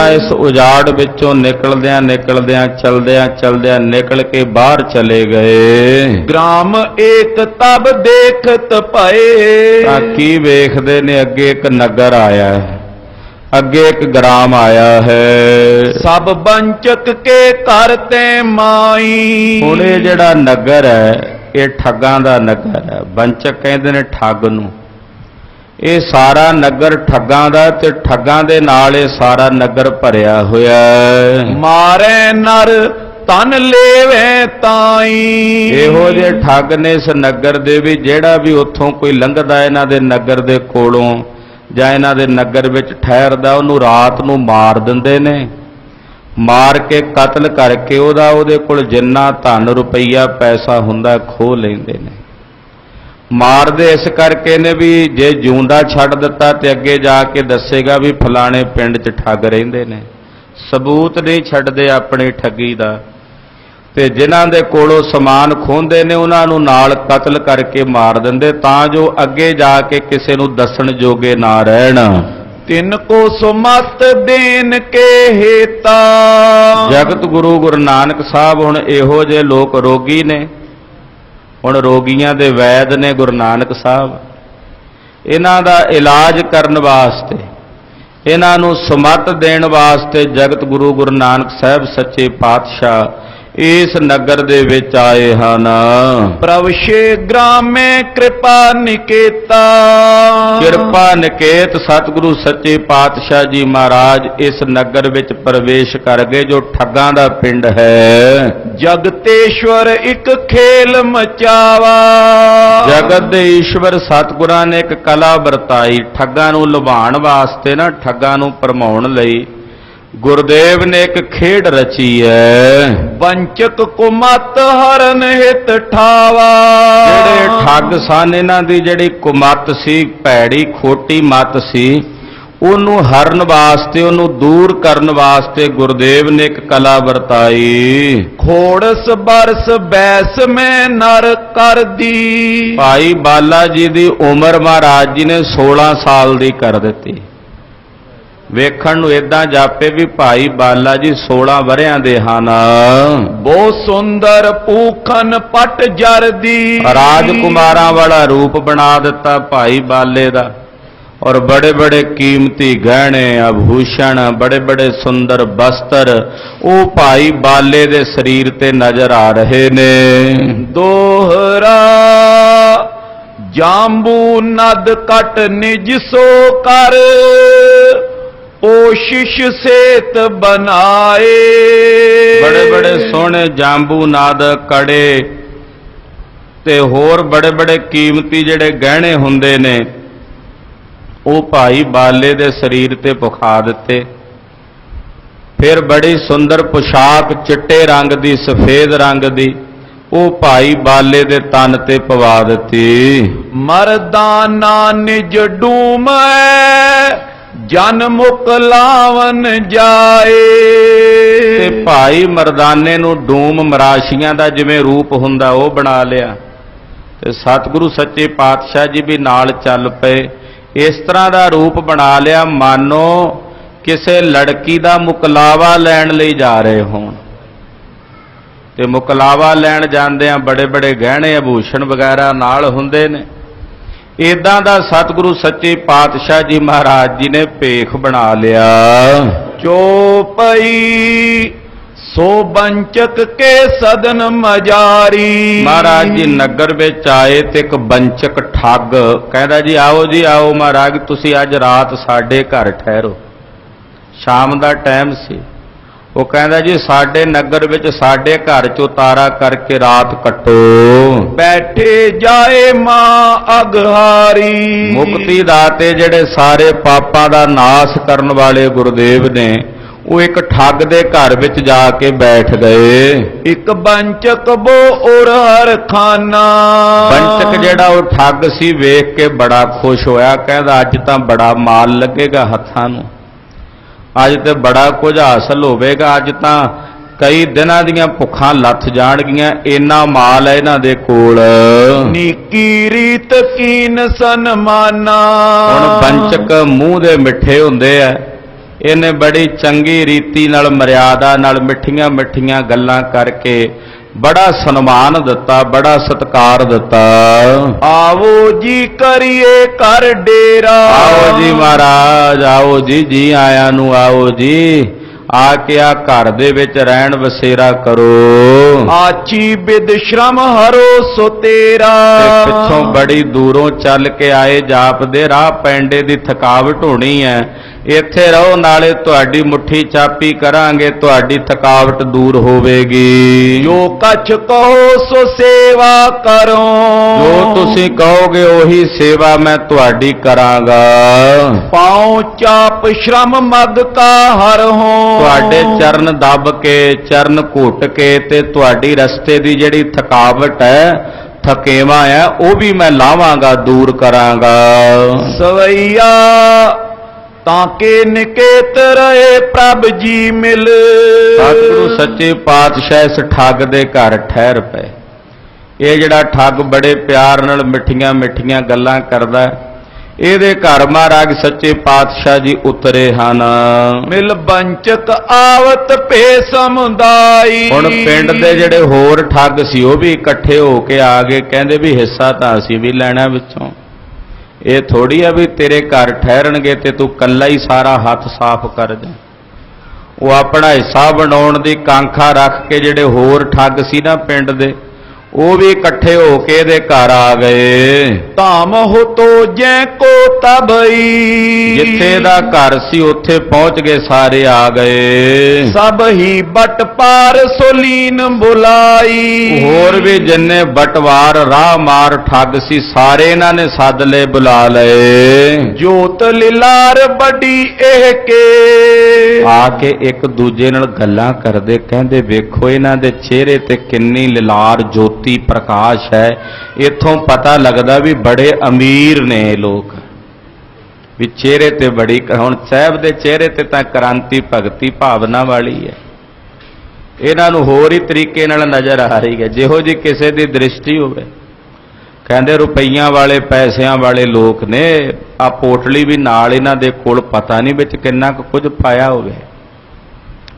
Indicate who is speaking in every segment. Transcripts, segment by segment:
Speaker 1: ਸੱਜਣਾ ਇਸ ਉਜਾੜ ਵਿੱਚੋਂ ਨਿਕਲਦਿਆਂ ਨਿਕਲਦਿਆਂ ਚਲਦਿਆਂ ਚਲਦਿਆਂ ਨਿਕਲ ਕੇ ਬਾਹਰ ਚਲੇ ਗਏ।
Speaker 2: ਗ੍ਰਾਮ ਏਕ ਤਬ ਦੇਖਤ ਭਏ।
Speaker 1: ਤਾਂ ਕੀ ਵੇਖਦੇ ਨੇ? ਅੱਗੇ ਇੱਕ ਨਗਰ ਆਇਆ ਹੈ। ਅੱਗੇ ਇੱਕ ਗ੍ਰਾਮ ਆਇਆ ਹੈ।
Speaker 2: ਸਭ ਬੰਚਕ ਕੇ ਘਰ ਤੇ ਮਾਈ।
Speaker 1: ਹੁਣ ਇਹ ਜਿਹੜਾ ਨਗਰ ਹੈ ਇਹ ਠੱਗਾਂ ਦਾ ਨਗਰ ਹੈ। ਬੰਚਕ ਕਹਿੰਦੇ ਨੇ ਠੱਗ ਨੂੰ। ਇਹ ਸਾਰਾ ਨਗਰ ਠੱਗਾਂ ਦਾ ਤੇ ਠੱਗਾਂ ਦੇ ਨਾਲ ਇਹ ਸਾਰਾ ਨਗਰ ਭਰਿਆ ਹੋਇਆ
Speaker 2: ਮਾਰੇ ਨਰ ਤਨ ਲੇਵੇ ਤਾਈ।
Speaker 1: ਇਹੋ ਜਿਹੇ ਠੱਗ ਨੇ ਇਸ ਨਗਰ ਦੇ ਵੀ ਜਿਹੜਾ ਵੀ ਉੱਥੋਂ ਕੋਈ ਲੰਘਦਾ ਇਹਨਾਂ ਦੇ ਨਗਰ ਦੇ ਕੋਲੋਂ ਜਾਂ ਇਹਨਾਂ ਦੇ ਨਗਰ ਵਿੱਚ ਠਹਿਰਦਾ ਉਹਨੂੰ ਰਾਤ ਨੂੰ ਮਾਰ ਦਿੰਦੇ ਨੇ। ਮਾਰ ਕੇ ਕਤਲ ਕਰਕੇ ਉਹਦਾ ਉਹਦੇ ਕੋਲ ਜਿੰਨਾ ਧਨ ਰੁਪਈਆ ਪੈਸਾ ਹੁੰਦਾ ਖੋਹ ਲੈਂਦੇ ਨੇ। ਮਾਰਦੇ ਇਸ ਕਰਕੇ ਨੇ ਵੀ ਜੇ ਜਿਉਂਦਾ ਛੱਡ ਦਿੱਤਾ ਤੇ ਅੱਗੇ ਜਾ ਕੇ ਦੱਸੇਗਾ ਵੀ ਫਲਾਣੇ ਪਿੰਡ 'ਚ ਠੱਗ ਰਹਿੰਦੇ ਨੇ। ਸਬੂਤ ਨਹੀਂ ਛੱਡਦੇ ਆਪਣੀ ਠੱਗੀ ਦਾ। ਤੇ ਜਿਨ੍ਹਾਂ ਦੇ ਕੋਲੋਂ ਸਮਾਨ ਖੋਹਦੇ ਨੇ ਉਹਨਾਂ ਨੂੰ ਨਾਲ ਕਤਲ ਕਰਕੇ ਮਾਰ ਦਿੰਦੇ ਤਾਂ ਜੋ ਅੱਗੇ ਜਾ ਕੇ ਕਿਸੇ ਨੂੰ ਦੱਸਣ ਜੋਗੇ ਨਾ ਰਹਿਣ।
Speaker 2: ਤਿੰਨ ਕੋ ਸੁਮਤ ਦੇਨ ਕੇ ਹੇਤਾ।
Speaker 1: ਜਗਤ ਗੁਰੂ ਗੁਰੂ ਨਾਨਕ ਸਾਹਿਬ ਹੁਣ ਇਹੋ ਜਿਹੇ ਲੋਕ ਰੋਗੀ ਨੇ। ਹੁਣ ਰੋਗੀਆਂ ਦੇ ਵੈਦ ਨੇ ਗੁਰੂ ਨਾਨਕ ਸਾਹਿਬ। ਇਹਨਾਂ ਦਾ ਇਲਾਜ ਕਰਨ ਵਾਸਤੇ, ਇਹਨਾਂ ਨੂੰ ਸਮਤ ਦੇਣ ਵਾਸਤੇ ਜਗਤ ਗੁਰੂ ਗੁਰੂ ਨਾਨਕ ਸਾਹਿਬ ਸੱਚੇ ਪਾਤਸ਼ਾਹ ਇਸ ਨਗਰ ਦੇ ਵਿੱਚ ਆਏ ਹਨ।
Speaker 2: ਪ੍ਰਵਸ਼ੇ ਗ੍ਰਾਮੇ ਕਿਰਪਾ ਨਿਕੇਤਾ।
Speaker 1: ਕਿਰਪਾ ਨਿਕੇਤ ਸਤਿਗੁਰੂ ਸੱਚੇ ਪਾਤਸ਼ਾਹ ਜੀ ਮਹਾਰਾਜ ਇਸ ਨਗਰ ਵਿੱਚ ਪ੍ਰਵੇਸ਼ ਕਰ ਗਏ ਜੋ ਠੱਗਾਂ ਦਾ ਪਿੰਡ ਹੈ।
Speaker 2: ਜਗਤੇਸ਼ਵਰ ਇੱਕ ਖੇਲ ਮਚਾਵਾ।
Speaker 1: ਜਗਤ ਦੇ ਈਸ਼ਵਰ ਸਤਿਗੁਰਾਂ ਨੇ ਇੱਕ ਕਲਾ ਵਰਤਾਈ ਠੱਗਾਂ ਨੂੰ ਲੁਭਾਉਣ ਵਾਸਤੇ ਨਾ ਠੱਗਾਂ ਨੂੰ ਭਰਮਾਉਣ ਲਈ। ਗੁਰਦੇਵ ਨੇ ਇੱਕ ਖੇਡ ਰਚੀ ਹੈ
Speaker 2: ਬੰਚਕ ਕੁਮਤ ਹਰਨ ਹਿਤ ਠਾਵਾ।
Speaker 1: ਜਿਹੜੇ ਠੱਗ ਸਨ ਇਹਨਾਂ ਦੀ ਜਿਹੜੀ ਕੁਮੱਤ ਸੀ ਭੈੜੀ ਖੋਟੀ ਮੱਤ ਸੀ ਉਹਨੂੰ ਹਰਨ ਵਾਸਤੇ ਉਹਨੂੰ ਦੂਰ ਕਰਨ ਵਾਸਤੇ ਗੁਰਦੇਵ ਨੇ ਇੱਕ ਕਲਾ ਵਰਤਾਈ।
Speaker 2: ਖੋੜਸ ਬਰਸ ਬੈਸ ਮੈਂ ਨਰ ਕਰਦੀ।
Speaker 1: ਭਾਈ ਬਾਲਾ ਜੀ ਦੀ ਉਮਰ ਮਹਾਰਾਜ ਜੀ ਨੇ 16 ਸਾਲ ਦੀ ਕਰ ਦਿੱਤੀ। ਵੇਖਣ ਨੂੰ ਇਦਾਂ ਜਾਪੇ ਵੀ ਭਾਈ ਬਾਲਾ ਜੀ 16 ਵਰਿਆਂ ਦੇ ਹਨ।
Speaker 2: ਬਹੁਤ ਸੁੰਦਰ ਪੂਖਨ ਪਟ ਜਰਦੀ।
Speaker 1: ਰਾਜਕੁਮਾਰਾਂ ਵਾਲਾ ਰੂਪ ਬਣਾ ਦਿੱਤਾ ਭਾਈ ਬਾਲੇ ਦਾ। ਔਰ ਬੜੇ ਬੜੇ ਕੀਮਤੀ ਗਹਿਣੇ ਆਭੂਸ਼ਣ ਬੜੇ ਬੜੇ ਸੁੰਦਰ ਬਸਤਰ ਉਹ ਭਾਈ ਬਾਲੇ ਦੇ ਸਰੀਰ ਤੇ ਨਜ਼ਰ ਆ ਰਹੇ ਨੇ।
Speaker 2: ਦੋਹਰਾ ਜਾਂਬੂ ਨਦ ਕਟ ਨਿਜ ਸੋ ਕਰ। ਕੋਸ਼ਿਸ਼ ਸੇਤ ਬਨਾਏ
Speaker 1: ਬੜੇ ਬੜੇ ਸੋਹਣੇ ਜਾਂਬੂ ਨਾਦ ਕੜੇ ਤੇ ਹੋਰ ਬੜੇ ਬੜੇ ਕੀਮਤੀ ਜਿਹੜੇ ਗਹਿਣੇ ਹੁੰਦੇ ਨੇ ਉਹ ਭਾਈ ਬਾਲੇ ਦੇ ਸਰੀਰ ਤੇ ਪੁਖਾ ਦਿੱਤੇ। ਫਿਰ ਬੜੀ ਸੁੰਦਰ ਪੁਸ਼ਾਕ ਚਿੱਟੇ ਰੰਗ ਦੀ ਸਫੇਦ ਰੰਗ ਦੀ ਉਹ ਭਾਈ ਬਾਲੇ ਦੇ ਤਨ ਤੇ ਪਵਾ ਦਿੱਤੀ।
Speaker 2: ਮਰਦਾਨਾ ਨਿਜ ਡੂਮੈ ਜਨ ਮੁਕਲਾਵਨ ਜਾਏ।
Speaker 1: ਤੇ ਭਾਈ ਮਰਦਾਨੇ ਨੂੰ ਡੂਮ ਮਰਾਸ਼ੀਆਂ ਦਾ ਜਿਵੇਂ ਰੂਪ ਹੁੰਦਾ ਉਹ ਬਣਾ ਲਿਆ। ਤੇ ਸਤਿਗੁਰੂ ਸੱਚੇ ਪਾਤਸ਼ਾਹ ਜੀ ਵੀ ਨਾਲ ਚੱਲ ਪਏ। ਇਸ ਤਰ੍ਹਾਂ ਦਾ ਰੂਪ ਬਣਾ ਲਿਆ, ਮਾਨੋ ਕਿਸੇ ਲੜਕੀ ਦਾ ਮੁਕਲਾਵਾ ਲੈਣ ਲਈ ਜਾ ਰਹੇ ਹੋਣ। ਤੇ ਮੁਕਲਾਵਾ ਲੈਣ ਜਾਂਦੇ ਆ ਬੜੇ ਬੜੇ ਗਹਿਣੇ ਆਭੂਸ਼ਣ ਵਗੈਰਾ ਨਾਲ ਹੁੰਦੇ ਨੇ। ਇਦਾਂ ਦਾ ਸਤਿਗੁਰੂ ਸੱਚੇ ਪਾਤਸ਼ਾਹ ਜੀ ਮਹਾਰਾਜ ਜੀ ਨੇ ਭੇਖ ਬਣਾ ਲਿਆ।
Speaker 2: ਚੋਪਈ ਸੋ ਬੰਚਕ ਕੇ ਸਦਨ ਮਜਾਰੀ।
Speaker 1: ਮਹਾਰਾਜ ਜੀ, ਨਗਰ ਵਿੱਚ ਆਏ ਤੇ ਇੱਕ ਬੰਚਕ ਠੱਗ ਕਹਿੰਦਾ ਜੀ, ਆਓ ਜੀ, ਆਓ ਮਹਾਰਾਜ, ਤੁਸੀਂ ਅੱਜ ਰਾਤ ਸਾਡੇ ਘਰ ਠਹਿਰੋ। ਸ਼ਾਮ ਦਾ ਟਾਈਮ ਸੀ। ਉਹ ਕਹਿੰਦਾ ਜੀ ਸਾਡੇ ਨਗਰ ਵਿੱਚ ਸਾਡੇ ਘਰ ਚ ਉਤਾਰਾ ਕਰਕੇ ਰਾਤ ਕੱਟੋ।
Speaker 2: ਬੈਠੇ ਜਾਏ ਮਾਂ ਅਗਹਾਰੀ।
Speaker 1: ਮੁਕਤੀ ਦਾਤੇ ਜਿਹੜੇ ਸਾਰੇ ਪਾਪਾਂ ਦਾ ਨਾਸ਼ ਕਰਨ ਵਾਲੇ ਗੁਰਦੇਵ ਨੇ ਉਹ ਇੱਕ ਠੱਗ ਦੇ ਘਰ ਵਿੱਚ ਜਾ ਕੇ ਬੈਠ ਗਏ।
Speaker 2: ਇੱਕ ਬੰਚਕ ਬੋ ਉਰ ਹਰ ਖਾਨਾ।
Speaker 1: ਬੰਚਕ ਜਿਹੜਾ ਉਹ ਠੱਗ ਸੀ ਵੇਖ ਕੇ ਬੜਾ ਖੁਸ਼ ਹੋਇਆ ਕਹਿੰਦਾ ਅੱਜ ਤਾਂ ਬੜਾ ਮਾਲ ਲੱਗੇਗਾ ਹੱਥਾਂ ਨੂੰ। ਅੱਜ ਤੇ ਬੜਾ ਕੁਝ ਹਾਸਲ ਹੋਵੇਗਾ। ਅੱਜ ਤਾਂ ਕਈ ਦਿਨਾਂ ਦੀਆਂ ਭੁੱਖਾਂ ਲੱਥ ਜਾਣਗੀਆਂ। ਇੰਨਾ ਮਾਲ ਹੈ ਇਹਨਾਂ ਦੇ ਕੋਲ।
Speaker 2: ਨੀਕੀ ਰੀਤ ਕੀਨ ਸਨਮਾਨਾ
Speaker 1: ਹੁਣ ਬੰਚਕ ਮੂੰਹ ਦੇ ਮਿੱਠੇ ਹੁੰਦੇ ਆ। ਇਹਨੇ ਬੜੀ ਚੰਗੀ ਰੀਤੀ ਨਾਲ ਮਰਿਆਦਾ ਨਾਲ ਮਿੱਠੀਆਂ ਮਿੱਠੀਆਂ ਗੱਲਾਂ ਕਰਕੇ ਬੜਾ ਸਨਮਾਨ ਦਿੱਤਾ ਬੜਾ ਸਤਿਕਾਰ ਦਿੱਤਾ।
Speaker 2: ਆਵੋ ਜੀ ਕਰੀਏ ਕਰ ਡੇਰਾ।
Speaker 1: ਆਓ ਜੀ ਮਹਾਰਾਜ ਆਓ ਜੀ ਜੀ ਆਇਆਂ ਨੂੰ ਆਓ ਜੀ। ਆ ਕੇ ਆ ਘਰ ਦੇ ਵਿੱਚ ਰਹਿਣ ਵਸੇਰਾ ਕਰੋ।
Speaker 2: ਆਚੀ ਬਿਦ ਸ਼ਰਮ ਹਰੋ ਸੋ ਤੇਰਾ।
Speaker 1: ਤੇ ਪਿੱਛੋਂ ਬੜੀ ਦੂਰੋਂ ਚੱਲ ਕੇ ਆਏ ਜਾਪਦੇ ਰਾਹ ਪੈਂਡੇ ਦੀ ਥਕਾਵਟ ਹੋਣੀ ਹੈ। ਇੱਥੇ ਰਹੋ ਨਾਲੇ ਤੁਹਾਡੀ ਮੁੱਠੀ ਚਾਪੀ ਕਰਾਂਗੇ ਤੁਹਾਡੀ ਥਕਾਵਟ ਦੂਰ ਹੋਵੇਗੀ।
Speaker 2: ਜੋ ਕਛ ਕਹੋ ਸੋ ਸੇਵਾ ਕਰੋ।
Speaker 1: ਜੋ ਤੁਸੀਂ ਕਹੋਗੇ ਉਹੀ ਸੇਵਾ ਮੈਂ ਤੁਹਾਡੀ ਕਰਾਂਗਾ।
Speaker 2: ਪਾਉ ਚਾਪ ਸ਼ਰਮ ਮਗ ਕਾ ਹਰ ਹੋ।
Speaker 1: ਤੁਹਾਡੇ ਚਰਨ ਦੱਬ ਕੇ ਚਰਨ ਘੁੱਟ ਕੇ ਤੇ ਤੁਹਾਡੀ ਰਸਤੇ ਦੀ ਜਿਹੜੀ ਥਕਾਵਟ ਹੈ ਥਕੇਵਾ ਹੈ ਉਹ ਵੀ ਮੈਂ ਲਾਵਾਂਗਾ ਦੂਰ ਕਰਾਂਗਾ।
Speaker 2: ਸਵਈਆ ਤਾਂ ਕੇ ਨਿਕੇਤ ਰਹੇ ਪ੍ਰਭ ਜੀ ਮਿਲ।
Speaker 1: ਸਤਿਗੁਰੂ ਸੱਚੇ ਪਾਤਸ਼ਾਹ ਇਸ ਠੱਗ ਦੇ ਘਰ ਠਹਿਰ ਪਏ। ਇਹ ਜਿਹੜਾ ਠੱਗ ਬੜੇ ਪਿਆਰ ਨਾਲ ਮਿੱਠੀਆਂ ਮਿੱਠੀਆਂ ਗੱਲਾਂ ਕਰਦਾ ਇਹਦੇ ਘਰ ਮਹਾਰਾਜ ਸੱਚੇ ਪਾਤਸ਼ਾਹ ਜੀ ਉਤਰੇ ਹਨ।
Speaker 2: ਮਿਲ ਬੰਚਕ ਆਵਤ ਭੇ ਸਮੁਦਾਈ।
Speaker 1: ਹੁਣ ਪਿੰਡ ਦੇ ਜਿਹੜੇ ਹੋਰ ਠੱਗ ਸੀ ਉਹ ਵੀ ਇਕੱਠੇ ਹੋ ਕੇ ਆ ਗਏ ਕਹਿੰਦੇ ਵੀ ਹਿੱਸਾ ਤਾਂ ਅਸੀਂ ਵੀ ਲੈਣਾ ਵਿੱਚੋਂ। ਇਹ ਥੋੜੀ ਆ ਵੀ ਤੇਰੇ ਘਰ ਠਹਿਰਨਗੇ ਤੇ ਤੂੰ ਕੱਲਾ ਹੀ ਸਾਰਾ ਹੱਥ ਸਾਫ਼ ਕਰ ਦੇ। ਉਹ ਆਪਣਾ ਹਿੱਸਾ ਬਣਾਉਣ ਦੀ ਕਾਂਖਾ ਰੱਖ ਕੇ ਜਿਹੜੇ ਹੋਰ ਠੱਗ ਸੀ ਨਾ ਪਿੰਡ ਦੇ ਉਹ ਵੀ ਇਕੱਠੇ ਹੋ ਕੇ ਇਹਦੇ ਘਰ ਆ ਗਏ।
Speaker 2: ਧਾਮ ਹੋ ਤੋ ਜੈ ਕੋ ਤਬਈ।
Speaker 1: ਜਿੱਥੇ ਦਾ ਘਰ ਸੀ ਉੱਥੇ ਪਹੁੰਚ ਗਏ ਸਾਰੇ ਆ ਗਏ।
Speaker 2: ਸਭ ਹੀ ਬਟ ਪਾਰ ਸੋਲੀਨ ਬੁਲਾਈ।
Speaker 1: ਹੋਰ ਵੀ ਜਿੰਨੇ ਬਟਵਾਰ ਰਾਹ ਮਾਰ ਠੱਗ ਸੀ ਸਾਰੇ ਇਹਨਾਂ ਨੇ ਸੱਦ ਲਏ ਬੁਲਾ ਲਏ।
Speaker 2: ਜੋਤ ਲਿਲਾਰ ਬੜੀ ਇਹ ਕੇ
Speaker 1: ਆ ਕੇ ਇੱਕ ਦੂਜੇ ਨਾਲ ਗੱਲਾਂ ਕਰਦੇ ਕਹਿੰਦੇ ਵੇਖੋ ਇਹਨਾਂ ਦੇ ਚਿਹਰੇ ਤੇ ਕਿੰਨੀ ਲਿਲਾਰ ਜੋਤੀ ਪ੍ਰਕਾਸ਼ ਹੈ, ਇੱਥੋਂ ਪਤਾ ਲੱਗਦਾ ਵੀ ਬੜੇ ਅਮੀਰ ਨੇ ਲੋਕ। ਵੀ ਚਿਹਰੇ ਤੇ ਬੜੀ ਹੁਣ ਸਾਹਿਬ ਦੇ ਚਿਹਰੇ ਤੇ ਤਾਂ ਕ੍ਰਾਂਤੀ ਭਗਤੀ ਭਾਵਨਾ ਵਾਲੀ ਹੈ। ਇਹਨਾਂ ਨੂੰ ਹੋਰ ਹੀ ਤਰੀਕੇ ਨਾਲ ਨਜ਼ਰ ਆ ਰਹੀ ਹੈ, ਜਿਹੋ ਜੀ ਕਿਸੇ ਦੀ ਦ੍ਰਿਸ਼ਟੀ ਹੋਵੇ। ਕਹਿੰਦੇ ਰੁਪਈਆਂ ਵਾਲੇ, ਪੈਸਿਆਂ ਵਾਲੇ ਲੋਕ ਨੇ, ਆ ਪੋਟਲੀ ਵੀ ਨਾਲ ਇਹਨਾਂ ਦੇ ਕੋਲ ਪਤਾ ਨਹੀਂ ਵਿੱਚ ਕਿੰਨਾ ਕੁ ਕੁਝ ਪਾਇਆ ਹੋਵੇ,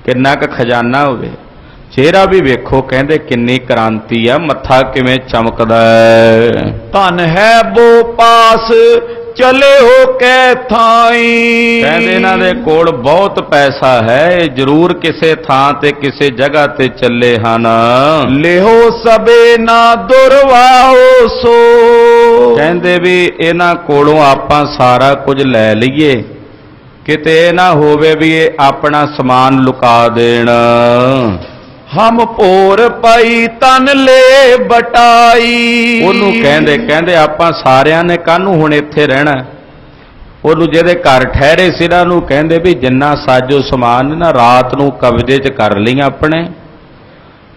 Speaker 1: ਕਿੰਨਾ ਕੁ ਖਜ਼ਾਨਾ ਹੋਵੇ। ਚਿਹਰਾ ਵੀ ਵੇਖੋ ਕਹਿੰਦੇ ਕਿੰਨੀ ਕ੍ਰਾਂਤੀ ਆ ਮੱਥਾ ਕਿਵੇਂ ਚਮਕਦਾ ਹੈ।
Speaker 2: ਧਨ ਹੈ ਬੋ ਪਾਸ ਚਲੇ ਹੋ ਕੈ ਥਾਈ।
Speaker 1: ਕਹਿੰਦੇ ਇਹਨਾਂ ਦੇ ਕੋਲ ਬਹੁਤ ਪੈਸਾ ਹੈ ਇਹ ਜ਼ਰੂਰ ਕਿਸੇ ਥਾਂ ਤੇ ਕਿਸੇ ਜਗ੍ਹਾ ਤੇ ਚੱਲੇ ਹਨ।
Speaker 2: ਲਿਹੋ ਸਬੇ ਨਾ ਦੁਰਵਾਹੋ ਸੋ।
Speaker 1: ਕਹਿੰਦੇ ਵੀ ਇਹਨਾਂ ਕੋਲੋਂ ਆਪਾਂ ਸਾਰਾ ਕੁਝ ਲੈ ਲਈਏ। ਕਿਤੇ ਨਾ ਹੋਵੇ ਵੀ ਇਹ ਆਪਣਾ ਸਮਾਨ ਲੁਕਾ ਦੇਣ।
Speaker 2: ਹਮ ਭੋਰ ਪਈ ਤਨ ਲੈ ਬਟਾਈ।
Speaker 1: ਉਹਨੂੰ ਕਹਿੰਦੇ ਕਹਿੰਦੇ ਆਪਾਂ ਸਾਰਿਆਂ ਨੇ ਕਾਹਨੂੰ ਹੁਣ ਇੱਥੇ ਰਹਿਣਾ? ਉਹਨੂੰ ਜਿਹਦੇ ਘਰ ਠਹਿਰੇ ਸੀ ਨਾ ਨੂੰ ਕਹਿੰਦੇ ਵੀ ਜਿੰਨਾ ਸਾਜੋ ਸਮਾਨ ਨਾ ਰਾਤ ਨੂੰ ਕਬਜ਼ੇ 'ਚ ਕਰ ਲਈ ਆਪਣੇ।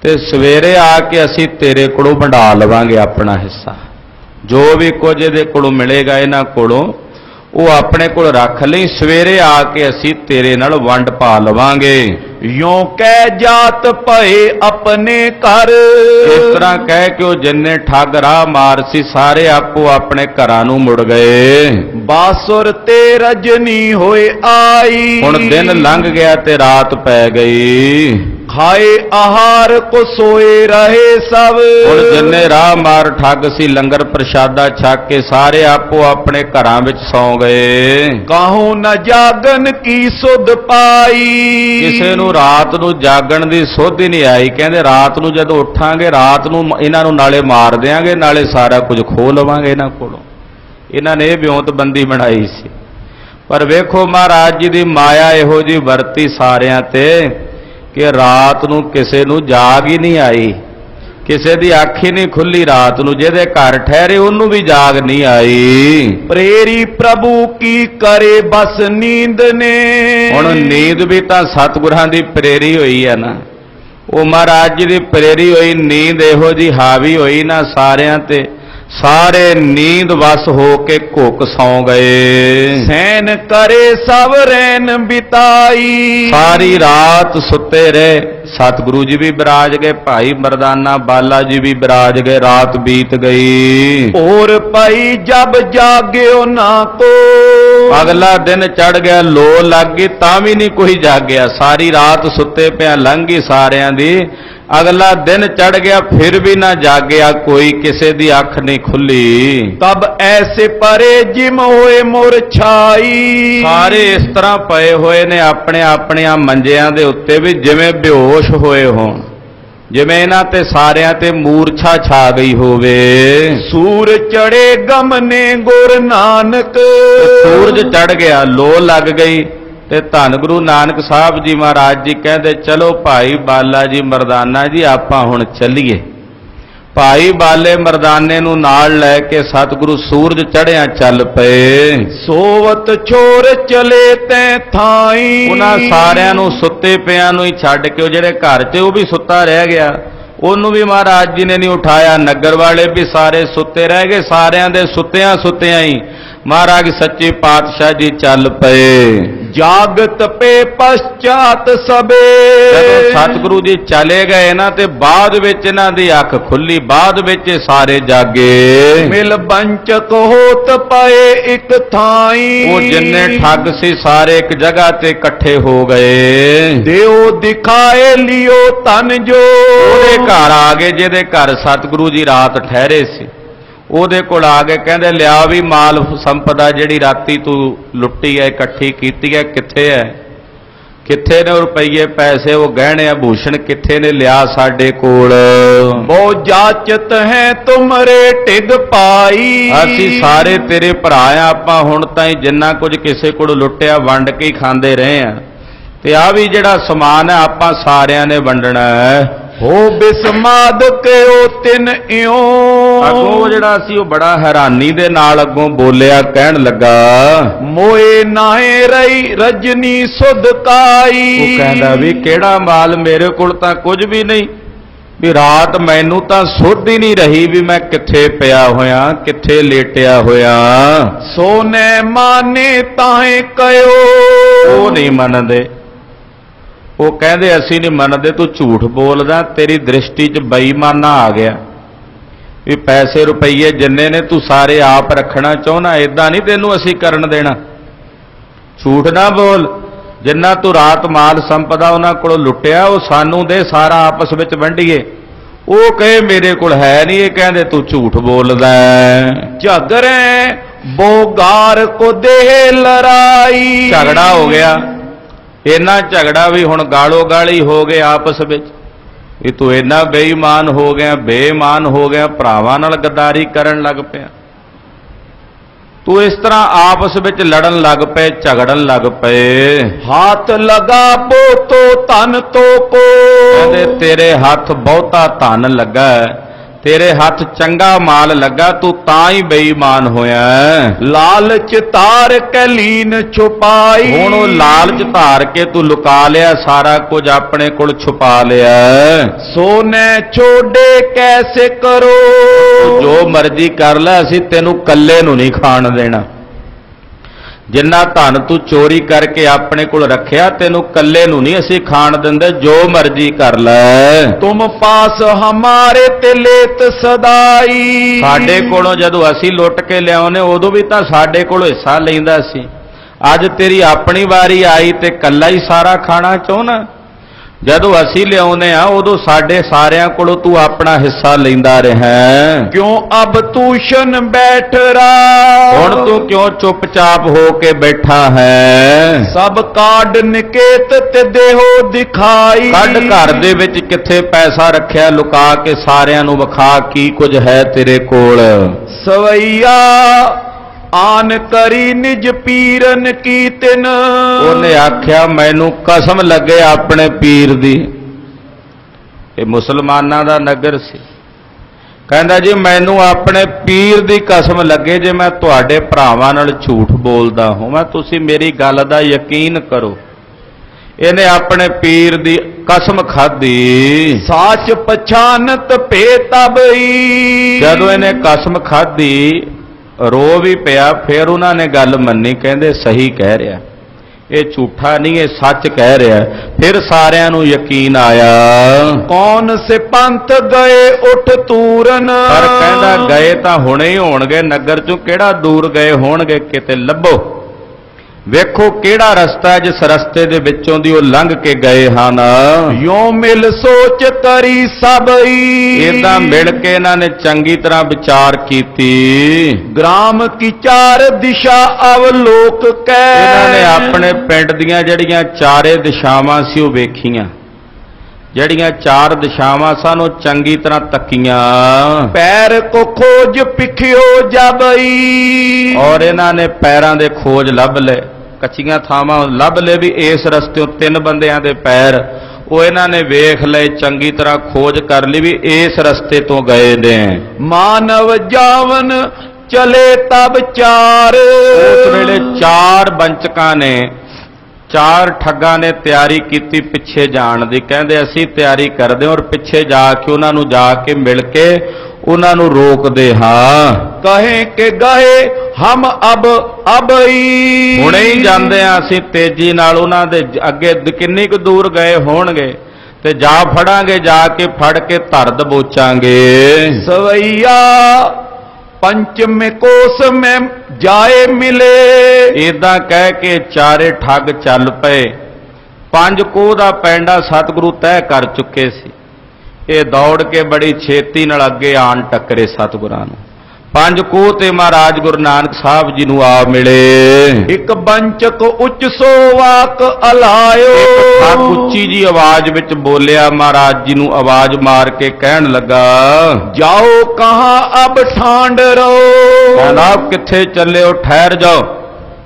Speaker 1: ਤੇ ਸਵੇਰੇ ਆ ਕੇ ਅਸੀਂ ਤੇਰੇ ਕੋਲੋਂ ਵੰਡਾ ਲਵਾਂਗੇ ਆਪਣਾ ਹਿੱਸਾ। ਜੋ ਵੀ ਕੁਝ ਇਹਦੇ ਕੋਲੋਂ ਮਿਲੇਗਾ ਇਹਨਾਂ ਕੋਲੋਂ ਉਹ ਆਪਣੇ ਕੋਲ ਰੱਖ ਲਈ ਸਵੇਰੇ ਆ ਕੇ ਅਸੀਂ ਤੇਰੇ ਨਾਲ ਵੰਡ ਪਾ ਲਵਾਂਗੇ।
Speaker 2: ਯੋਂ ਕਹਿ ਜਾਤ ਭਏ ਆਪਣੇ ਘਰ।
Speaker 1: ਇਸ ਤਰ੍ਹਾਂ ਕਹਿ ਕੇ ਉਹ ਜਿੰਨੇ ਠੱਗ ਰਾਹ ਮਾਰ ਸੀ ਸਾਰੇ ਆਪੋ ਆਪਣੇ ਘਰਾਂ ਨੂੰ ਮੁੜ ਗਏ।
Speaker 2: ਬਾਸੁਰ ਤੇ ਰਜਨੀ ਹੋਏ ਆਈ।
Speaker 1: ਹੁਣ ਦਿਨ ਲੰਘ ਗਿਆ ਤੇ ਰਾਤ ਪੈ ਗਈ।
Speaker 2: ਖਾਏ ਆਹਾਰ ਕੋ ਸੋਏ ਰਹੇ ਸਭ।
Speaker 1: ਹੁਣ ਜਿੰਨੇ ਰਾਹ ਮਾਰ ਠੱਗ ਸੀ ਲੰਗਰ ਪ੍ਰਸ਼ਾਦਾ ਛਕ ਕੇ ਸਾਰੇ ਆਪੋ ਆਪਣੇ ਘਰਾਂ ਵਿੱਚ ਸੌਂ ਗਏ।
Speaker 2: ਕਾਹੂ ਨ ਜਾਗਨ ਕੀ ਸੁਧ ਪਾਈ।
Speaker 1: ਕਿਸੇ ਨੂੰ ਰਾਤ ਨੂੰ ਜਾਗਣ ਦੀ ਸੁੱਧ ਹੀ ਨਹੀਂ ਆਈ। ਕਹਿੰਦੇ ਰਾਤ ਨੂੰ ਜਦੋਂ ਉੱਠਾਂਗੇ ਰਾਤ ਨੂੰ ਇਹਨਾਂ ਨੂੰ ਨਾਲੇ ਮਾਰ ਦਿਆਂਗੇ ਨਾਲੇ ਸਾਰਾ ਕੁਝ ਖੋਹ ਲਵਾਂਗੇ ਇਹਨਾਂ ਕੋਲੋਂ। ਇਹਨਾਂ ਨੇ ਇਹ ਵਿਉਂਤਬੰਦੀ ਬਣਾਈ ਸੀ। ਪਰ ਵੇਖੋ ਮਹਾਰਾਜ ਜੀ ਦੀ ਮਾਇਆ ਇਹੋ ਜੀ ਵਰਤੀ ਸਾਰਿਆਂ ਤੇ। ਕਿ ਰਾਤ ਨੂੰ ਕਿਸੇ ਨੂੰ ਜਾਗ ਹੀ ਨਹੀਂ ਆਈ। ਕਿਸੇ ਦੀ ਅੱਖ ਹੀ ਨਹੀਂ ਖੁੱਲੀ ਰਾਤ ਨੂੰ ਜਿਹਦੇ ਘਰ ਠਹਿਰੇ ਉਹਨੂੰ ਵੀ ਜਾਗ ਨਹੀਂ ਆਈ।
Speaker 2: ਪ੍ਰੇਰੀ ਪ੍ਰਭੂ ਕੀ ਕਰੇ ਬਸ ਨੀਂਦ ਨੇ।
Speaker 1: ਹੁਣ ਨੀਂਦ ਵੀ ਤਾਂ ਸਤਿਗੁਰਾਂ ਦੀ ਪ੍ਰੇਰੀ ਹੋਈ ਹੈ ਨਾ। ਉਹ ਮਹਾਰਾਜ ਜੀ ਦੀ ਪ੍ਰੇਰੀ ਹੋਈ ਨੀਂਦ ਇਹੋ ਜੀ ਹਾਵੀ ਹੋਈ ਨਾ ਸਾਰਿਆਂ ਤੇ। ਸਾਰੇ ਨੀਂਦ ਵਸ ਹੋ ਕੇ ਘੁੱਕ ਸੌ ਗਏ।
Speaker 2: ਸੈਨ ਕਰੇ ਸਭ ਰੈਨ ਬਿਤਾਈ।
Speaker 1: ਸਾਰੀ ਰਾਤ ਸੁੱਤੇ ਰਹੇ। ਸਤਿਗੁਰੂ ਜੀ ਵੀ ਬਿਰਾਜ ਗਏ ਭਾਈ ਮਰਦਾਨਾ ਬਾਲਾ ਜੀ ਵੀ ਬਿਰਾਜ ਗਏ ਰਾਤ ਬੀਤ ਗਈ।
Speaker 2: ਔਰ ਪਈ ਜਬ ਜਾਗਿਓ ਨਾ ਕੋ।
Speaker 1: ਅਗਲਾ ਦਿਨ ਚੜ ਗਿਆ ਲੋ ਲੱਗ ਗਈ ਤਾਂ ਵੀ ਨਹੀਂ ਕੋਈ ਜਾਗਿਆ। ਸਾਰੀ ਰਾਤ ਸੁੱਤੇ ਪਿਆ ਲੰਘ ਸਾਰਿਆਂ ਦੀ। ਅਗਲਾ ਦਿਨ ਚੜ ਗਿਆ ਫਿਰ ਵੀ ਨਾ ਜਾਗਿਆ ਕੋਈ ਕਿਸੇ ਦੀ ਅੱਖ ਨਹੀਂ ਖੁੱਲੀ।
Speaker 2: ਤਬ ਐਸੇ ਪਰੇ ਜਿਮ ਹੋਏ ਮੁਰ ਛਾਈ।
Speaker 1: ਸਾਰੇ ਇਸ ਤਰ੍ਹਾਂ ਪਏ ਹੋਏ ਨੇ ਆਪਣੇ ਆਪਣੀਆਂ ਮੰਜਿਆਂ ਦੇ ਉੱਤੇ ਵੀ ਜਿਵੇਂ ਬੇਹੋਸ਼ ਹੋਏ ਹੋਣ। ਜਿਵੇਂ ਇਹਨਾਂ ਤੇ ਸਾਰਿਆਂ ਤੇ ਮੂਰਛਾ ਛਾ ਗਈ ਹੋਵੇ।
Speaker 2: ਸੂਰ ਚੜੇ ਗਮਨੇ ਗੁਰ ਨਾਨਕ।
Speaker 1: ਸੂਰਜ ਚੜ ਗਿਆ ਲੋ ਲੱਗ ਗਈ। ਤੇ ਧੰਨ ਗੁਰੂ ਨਾਨਕ ਸਾਹਿਬ ਜੀ ਮਹਾਰਾਜ ਜੀ ਕਹਿੰਦੇ ਚਲੋ ਭਾਈ ਬਾਲਾ ਜੀ ਮਰਦਾਨਾ ਜੀ ਆਪਾਂ ਹੁਣ ਚੱਲੀਏ। ਭਾਈ ਬਾਲੇ ਮਰਦਾਨੇ ਨੂੰ ਨਾਲ ਲੈ ਕੇ ਸਤਿਗੁਰੂ ਸੂਰਜ ਚੜਿਆ ਚੱਲ ਪਏ।
Speaker 2: ਸੋਵਤ ਛੋਰ ਚਲੇ ਤੈ ਥਾਈ।
Speaker 1: ਉਹਨਾਂ ਸਾਰਿਆਂ ਨੂੰ ਸੁੱਤੇ ਪਿਆਂ ਨੂੰ ਹੀ ਛੱਡ ਕੇ ਉਹ ਜਿਹੜੇ ਘਰ 'ਚ ਉਹ ਵੀ ਸੁੱਤਾ ਰਹਿ ਗਿਆ। ਉਹਨੂੰ ਵੀ ਮਹਾਰਾਜ ਜੀ ਨੇ ਨਹੀਂ ਉਠਾਇਆ। ਨਗਰ ਵਾਲੇ ਵੀ ਸਾਰੇ ਸੁੱਤੇ ਰਹਿ ਗਏ ਸਾਰਿਆਂ ਦੇ ਸੁੱਤਿਆਂ ਸੁੱਤਿਆਂ ਹੀ। ਮਹਾਰਾਜ ਸੱਚੇ ਪਾਤਸ਼ਾਹ ਜੀ ਚੱਲ ਪਏ।
Speaker 2: ਜਾਗਤ ਪੇ ਪਛਾਤ ਸਬੇ।
Speaker 1: ਜਦੋਂ ਸਤਿਗੁਰੂ ਜੀ ਚਲੇ ਗਏ ਨਾ ਤੇ ਬਾਅਦ ਵਿੱਚ ਇਹਨਾਂ ਦੀ ਅੱਖ ਖੁੱਲੀ ਬਾਅਦ ਵਿੱਚ ਇਹ ਸਾਰੇ ਜਾਗੇ।
Speaker 2: ਮਿਲ ਬੰਚਕ ਹੋਤ ਪਏ ਇੱਕ ਥਾਈ।
Speaker 1: ਉਹ ਜਿੰਨੇ ਠੱਗ ਸੀ ਸਾਰੇ ਇੱਕ ਜਗ੍ਹਾ ਤੇ ਇਕੱਠੇ ਹੋ ਗਏ।
Speaker 2: ਦਿਓ ਦਿਖਾਏ ਲਿਓ ਤਨ ਜੋ।
Speaker 1: ਉਹਦੇ ਘਰ ਆ ਗਏ ਜਿਹਦੇ ਘਰ ਸਤਿਗੁਰੂ ਜੀ ਰਾਤ ਠਹਿਰੇ ਸੀ। ਉਹਦੇ ਕੋਲ ਆ ਕੇ ਕਹਿੰਦੇ ਲਿਆ ਵੀ ਮਾਲ ਸੰਪਦਾ ਜਿਹੜੀ ਰਾਤੀ ਤੂੰ ਲੁੱਟੀ ਹੈ ਇਕੱਠੀ ਕੀਤੀ ਹੈ ਕਿੱਥੇ ਹੈ ਕਿੱਥੇ ਨੇ ਰੁਪਈਏ ਪੈਸੇ ਉਹ ਗਹਿਣੇ ਆਭੂਸ਼ਣ ਕਿੱਥੇ ਨੇ ਲਿਆ ਸਾਡੇ ਕੋਲ।
Speaker 2: ਬੋ ਜਾਚਤ ਹੈ ਤੁਮਰੇ ਟਿਗ ਪਾਈ।
Speaker 1: ਅਸੀਂ ਸਾਰੇ ਤੇਰੇ ਭਰਾ ਆ ਆਪਾਂ ਹੁਣ ਤਾਈਂ ਜਿੰਨਾ ਕੁਝ ਕਿਸੇ ਕੋਲ ਲੁੱਟਿਆ ਵੰਡ ਕੇ ਖਾਂਦੇ ਰਹੇ ਆ। ਤੇ ਆ ਵੀ ਜਿਹੜਾ ਸਮਾਨ ਹੈ ਆਪਾਂ ਸਾਰਿਆਂ ਨੇ ਵੰਡਣਾ ਹੈ
Speaker 2: ਹੋ ਬਿਸਮਾਦ ਕਿਓ ਤਿਨ ਇਉ।
Speaker 1: ਅੱਗੋਂ ਜਿਹੜਾ ਸੀ ਉਹ ਬੜਾ ਹੈਰਾਨੀ ਦੇ ਨਾਲ ਅੱਗੋਂ ਬੋਲਿਆ ਕਹਿਣ ਲੱਗਾ
Speaker 2: ਮੋਏ ਨਾਏ ਰਹੀ ਰਜਨੀ ਸੁਧ ਕਾਈ।
Speaker 1: ਉਹ ਕਹਿੰਦਾ ਵੀ ਕਿਹੜਾ ਮਾਲ ਮੇਰੇ ਕੋਲ ਤਾਂ ਕੁਝ ਵੀ ਨਹੀਂ। ਵੀ ਰਾਤ ਮੈਨੂੰ ਤਾਂ ਸੁੱਧ ਹੀ ਨਹੀਂ ਰਹੀ ਵੀ ਮੈਂ ਕਿੱਥੇ ਪਿਆ ਹੋਇਆ ਕਿੱਥੇ ਲੇਟਿਆ ਹੋਇਆ।
Speaker 2: ਸੋਨੇ ਮਾਨੇ ਤਾਹੇ ਕਇਓ।
Speaker 1: ਉਹ ਨਹੀਂ ਮੰਨਦੇ। ਉਹ ਕਹਿੰਦੇ, ਅਸੀਂ ਨਹੀਂ ਮੰਨਦੇ, ਤੂੰ ਝੂਠ ਬੋਲਦਾ, ਤੇਰੀ ਦ੍ਰਿਸ਼ਟੀ 'ਚ ਬੇਈਮਾਨਾ ਆ ਗਿਆ। ਵੀ ਪੈਸੇ ਰੁਪਈਏ ਜਿੰਨੇ ਨੇ, ਤੂੰ ਸਾਰੇ ਆਪ ਰੱਖਣਾ ਚਾਹੁੰਦਾ ਇਦਾਂ ਨਹੀਂ ਤੈਨੂੰ ਅਸੀਂ ਕਰਨ ਦੇਣਾ। ਝੂਠ ਨਾ ਬੋਲ। ਜਿੰਨਾ ਤੂੰ ਰਾਤ ਮਾਲ ਸੰਪਦਾ, ਉਹਨਾਂ ਕੋਲੋਂ ਲੁੱਟਿਆ, ਉਹ ਸਾਨੂੰ ਦੇ, ਸਾਰਾ ਆਪਸ ਵਿੱਚ ਵੰਡੀਏ। ਉਹ ਕਹੇ, ਮੇਰੇ ਕੋਲ ਹੈ ਨਹੀਂ। ਇਹ ਕਹਿੰਦੇ, ਤੂੰ ਝੂਠ ਬੋਲਦਾ ਹੈ।
Speaker 2: ਝਗਰੇ ਬੋਗਾਰ ਕੋ ਦੇਹ ਲੜਾਈ।
Speaker 1: ਝਗੜਾ ਹੋ ਗਿਆ। ਇੰਨਾ ਝਗੜਾ ਵੀ ਹੁਣ ਗਾਲੋ ਗਾਲੀ ਹੋ ਗਏ ਆਪਸ ਵਿੱਚ। ਵੀ ਤੂੰ ਇੰਨਾ ਬੇਈਮਾਨ ਹੋ ਗਿਆ ਬੇਈਮਾਨ ਹੋ ਗਿਆ ਭਰਾਵਾਂ ਨਾਲ ਗੱਦਾਰੀ ਕਰਨ ਲੱਗ ਪਿਆ। ਤੂੰ ਇਸ ਤਰ੍ਹਾਂ ਆਪਸ ਵਿੱਚ ਲੜਨ ਲੱਗ ਪਏ ਝਗੜਨ ਲੱਗ ਪਏ।
Speaker 2: ਹਾਥ ਲਗਾ ਬੋ ਤੋ ਤਨ ਤੋ ਕੋ।
Speaker 1: ਕਹਿੰਦੇ ਤੇਰੇ ਹੱਥ ਬਹੁਤਾ ਧਨ ਲੱਗਾ ਤੇਰੇ ਹੱਥ ਚੰਗਾ ਮਾਲ ਲੱਗਾ ਤੂੰ ਤਾਂ ਹੀ ਬੇਈਮਾਨ ਹੋਇਆ।
Speaker 2: ਲਾਲਚ ਤਾਰ ਕਲੀਨ ਛੁਪਾਈ
Speaker 1: ਹੁਣ ਉਹ ਲਾਲਚ ਧਾਰ ਕੇ ਤੂੰ ਲੁਕਾ ਲਿਆ ਸਾਰਾ ਕੁਝ ਆਪਣੇ ਕੋਲ ਛੁਪਾ ਲਿਆ।
Speaker 2: ਸੋਨੇ ਛੋੜੇ ਕੈਸੇ ਕਰੋ
Speaker 1: ਜੋ ਮਰਜ਼ੀ ਕਰ ਲੈ ਅਸੀਂ ਤੈਨੂੰ ਕੱਲੇ ਨੂੰ ਨਹੀਂ ਖਾਣ ਦੇਣਾ ਜਿੰਨਾ ਧਨ ਤੂੰ ਚੋਰੀ ਕਰਕੇ ਆਪਣੇ ਕੋਲ ਰੱਖਿਆ ਤੈਨੂੰ ਕੱਲੇ ਨੂੰ ਨਹੀਂ ਅਸੀਂ ਖਾਣ ਦਿੰਦੇ ਜੋ ਮਰਜ਼ੀ ਕਰ ਲੈ।
Speaker 2: ਤੁਮ ਪਾਸ ਹਮਾਰੇ ਤੇ ਲੇਤ ਸਦਾਈ।
Speaker 1: ਸਾਡੇ ਕੋਲੋਂ ਜਦੋਂ ਅਸੀਂ ਲੁੱਟ ਕੇ ਲਿਆਉਨੇ ਉਦੋਂ ਵੀ ਤਾਂ ਸਾਡੇ ਕੋਲੋਂ ਹਿੱਸਾ ਲੈਂਦਾ ਸੀ। ਅੱਜ ਤੇਰੀ ਆਪਣੀ ਵਾਰੀ ਆਈ ਤੇ ਕੱਲਾ ਹੀ ਸਾਰਾ ਖਾਣਾ ਚਾਹੁੰਨਾ ਜਦੋਂ ਅਸੀਂ ਲਿਆਉਨੇ ਆ ਉਦੋਂ ਸਾਡੇ ਸਾਰਿਆਂ ਕੋਲੋਂ ਤੂੰ ਆਪਣਾ ਹਿੱਸਾ ਲੈਂਦਾ ਰਿਹਾ।
Speaker 2: ਕਿਉਂ? ਅਬ ਤੂਸ਼ਨ ਬੈਠ ਰਾ।
Speaker 1: ਹੁਣ ਤੂੰ ਕਿਉਂ ਚੁੱਪਚਾਪ ਹੋ ਕੇ ਬੈਠਾ ਹੈ?
Speaker 2: ਸਭ ਕਾਢ ਨਿਕੇਤ ਤੇ ਦੇਹੋ ਦਿਖਾਈ।
Speaker 1: ਕੱਢ ਘਰ ਦੇ ਵਿੱਚ ਕਿੱਥੇ ਪੈਸਾ ਰੱਖਿਆ ਲੁਕਾ ਕੇ ਸਾਰਿਆਂ ਨੂੰ ਵਿਖਾ ਕੀ ਕੁਝ ਹੈ ਤੇਰੇ ਕੋਲ?
Speaker 2: ਸਵਈਆ ਆਨ ਕਰੀ ਨਿਜ ਪੀਰਨ ਕੀ ਤਿਨ।
Speaker 1: ਉਹਨੇ ਆਖਿਆ ਮੈਨੂੰ ਕਸਮ ਲੱਗੇ ਆਪਣੇ ਪੀਰ ਦੀ। ਇਹ ਮੁਸਲਮਾਨਾਂ ਦਾ ਨਗਰ ਸੀ। ਕਹਿੰਦਾ ਜੀ ਮੈਨੂੰ ਆਪਣੇ ਪੀਰ ਦੀ ਕਸਮ ਲੱਗੇ ਜੇ ਮੈਂ ਤੁਹਾਡੇ ਭਰਾਵਾਂ ਨਾਲ ਝੂਠ ਬੋਲਦਾ ਹਾਂ ਤੁਸੀਂ ਮੇਰੀ ਗੱਲ ਦਾ ਯਕੀਨ ਕਰੋ। ਇਹਨੇ ਆਪਣੇ ਪੀਰ ਦੀ ਕਸਮ ਖਾਧੀ।
Speaker 2: ਸਾਚ ਪਛਾਨਤ ਪੇ ਤਬਈ
Speaker 1: ਜਦੋਂ ਇਹਨੇ ਕਸਮ ਖਾਧੀ ਰੋ ਵੀ ਪਿਆ ਫਿਰ ਉਹਨਾਂ ਨੇ ਗੱਲ ਮੰਨੀ ਕਹਿੰਦੇ ਸਹੀ ਕਹਿ ਰਿਹਾ। ਇਹ ਝੂਠਾ ਨਹੀਂ ਇਹ ਸੱਚ ਕਹਿ ਰਿਹਾ। ਫਿਰ ਸਾਰਿਆਂ ਨੂੰ ਯਕੀਨ ਆਇਆ।
Speaker 2: ਕੌਣ ਸੇ ਪੰਥ ਗਏ ਉਠ ਤੂਰਨ?
Speaker 1: ਪਰ ਕਹਿੰਦਾ ਗਏ ਤਾਂ ਹੁਣੇ ਹੀ ਹੋਣਗੇ ਨਗਰ ਚੋਂ ਕਿਹੜਾ ਦੂਰ ਗਏ ਹੋਣਗੇ ਕਿਤੇ ਲੱਭੋ। ਵੇਖੋ ਕਿਹੜਾ ਰਸਤਾ ਜਿਸ ਰਸਤੇ ਦੇ ਵਿੱਚੋਂ ਦੀ ਉਹ ਲੰਘ ਕੇ ਗਏ ਹਨ।
Speaker 2: ਯੋ ਮਿਲ ਸੋਚ ਕਰੀ ਸਭਈ
Speaker 1: ਇਦਾਂ ਮਿਲ ਕੇ ਇਹਨਾਂ ਨੇ ਚੰਗੀ ਤਰ੍ਹਾਂ ਵਿਚਾਰ ਕੀਤੀ।
Speaker 2: ਗ੍ਰਾਮ ਕੀ ਚਾਰ ਦਿਸ਼ਾ ਅਵਲੋਕ ਕੈ।
Speaker 1: ਇਹਨਾਂ ਨੇ ਆਪਣੇ ਪਿੰਡ ਦੀਆਂ ਜਿਹੜੀਆਂ ਚਾਰੇ ਦਿਸ਼ਾਵਾਂ ਸੀ ਉਹ ਵੇਖੀਆਂ। ਜਿਹੜੀਆਂ ਚਾਰ ਦਿਸ਼ਾਵਾਂ ਸਨ ਉਹ ਚੰਗੀ ਤਰ੍ਹਾਂ ਤੱਕੀਆਂ।
Speaker 2: ਪੈਰ ਕੋ ਖੋਜ ਪਿਖਿਓ ਜਬਈ
Speaker 1: ਔਰ ਇਹਨਾਂ ਨੇ ਪੈਰਾਂ ਦੇ ਖੋਜ ਲੱਭ ਲਏ। ਕੱਚੀਆਂ ਥਾਵਾਂ ਲੱਭ ਲਏ ਵੀ ਇਸ ਰਸਤੇੋਂ ਤਿੰਨ ਬੰਦਿਆਂ ਦੇ ਪੈਰ। ਉਹ ਇਹਨਾਂ ਨੇ ਵੇਖ ਲਏ ਚੰਗੀ ਤਰ੍ਹਾਂ ਖੋਜ ਕਰ ਲਈ ਵੀ ਇਸ ਰਸਤੇ ਤੋਂ ਗਏ ਨੇ।
Speaker 2: ਮਾਨਵ ਜਾਵਨ ਚਲੇ ਤਬ ਚਾਰ।
Speaker 1: ਉਸ ਵੇਲੇ ਚਾਰ ਬੰਚਕਾਂ ਨੇ ਚਾਰ ਠੱਗਾਂ ਨੇ ਤਿਆਰੀ ਕੀਤੀ ਪਿੱਛੇ ਜਾਣ ਦੀ। ਕਹਿੰਦੇ ਅਸੀਂ ਤਿਆਰੀ ਕਰਦੇ ਹਾਂ ਔਰ ਪਿੱਛੇ ਜਾ ਕੇ ਉਹਨਾਂ ਨੂੰ ਜਾ ਕੇ ਮਿਲ ਕੇ ਉਹਨਾਂ ਨੂੰ ਰੋਕਦੇ ਹਾਂ।
Speaker 2: ਕਹੇ ਕਿ ਗਏ ਹਮ ਅਬ ਅਬਈ।
Speaker 1: ਹੁਣੇ ਹੀ ਜਾਂਦੇ ਆ ਅਸੀਂ ਤੇਜ਼ੀ ਨਾਲ ਉਹਨਾਂ ਦੇ ਅੱਗੇ ਕਿੰਨੀ ਕੁ ਦੂਰ ਗਏ ਹੋਣਗੇ ਤੇ ਜਾ ਫੜਾਂਗੇ ਜਾ ਕੇ ਫੜ ਕੇ ਧਰ ਦਬੋਚਾਂਗੇ
Speaker 2: ਸਵਈਆ ਪੰਚਮੇ ਕੋਸ ਮੈਂ ਜਾਏ ਮਿਲੇ।
Speaker 1: ਇਦਾਂ ਕਹਿ ਕੇ ਚਾਰੇ ਠੱਗ ਚੱਲ ਪਏ। ਪੰਜ ਕੋਹ ਦਾ ਪੈਂਡਾ ਸਤਿਗੁਰੂ ਤੈਅ ਕਰ ਚੁੱਕੇ ਸੀ। ਇਹ ਦੌੜ ਕੇ ਬੜੀ ਛੇਤੀ ਨਾਲ ਅੱਗੇ ਆਣ ਟੱਕਰੇ ਸਤਿਗੁਰਾਂ ਨੂੰ। ਪੰਜ ਕੋਹ ਤੇ ਮਹਾਰਾਜ ਗੁਰੂ ਨਾਨਕ ਸਾਹਿਬ ਜੀ ਨੂੰ ਆ ਮਿਲੇ।
Speaker 2: ਇੱਕ ਬੰਚਕ ਉੱਚ ਸੋ ਵਾਕ ਅਲਾਇਓ।
Speaker 1: ਇੱਕ ਉੱਚੀ ਜੀ ਆਵਾਜ਼ ਵਿੱਚ ਬੋਲਿਆ ਮਹਾਰਾਜ ਜੀ ਨੂੰ ਆਵਾਜ਼ ਮਾਰ ਕੇ ਕਹਿਣ ਲੱਗਾ
Speaker 2: ਜਾਓ ਕਹਾਂ ਅਬ ਠਾਂਡ ਰੋ।
Speaker 1: ਕਹਿੰਦਾ ਕਿੱਥੇ ਚੱਲੇ ਹੋ? ਠਹਿਰ ਜਾਓ।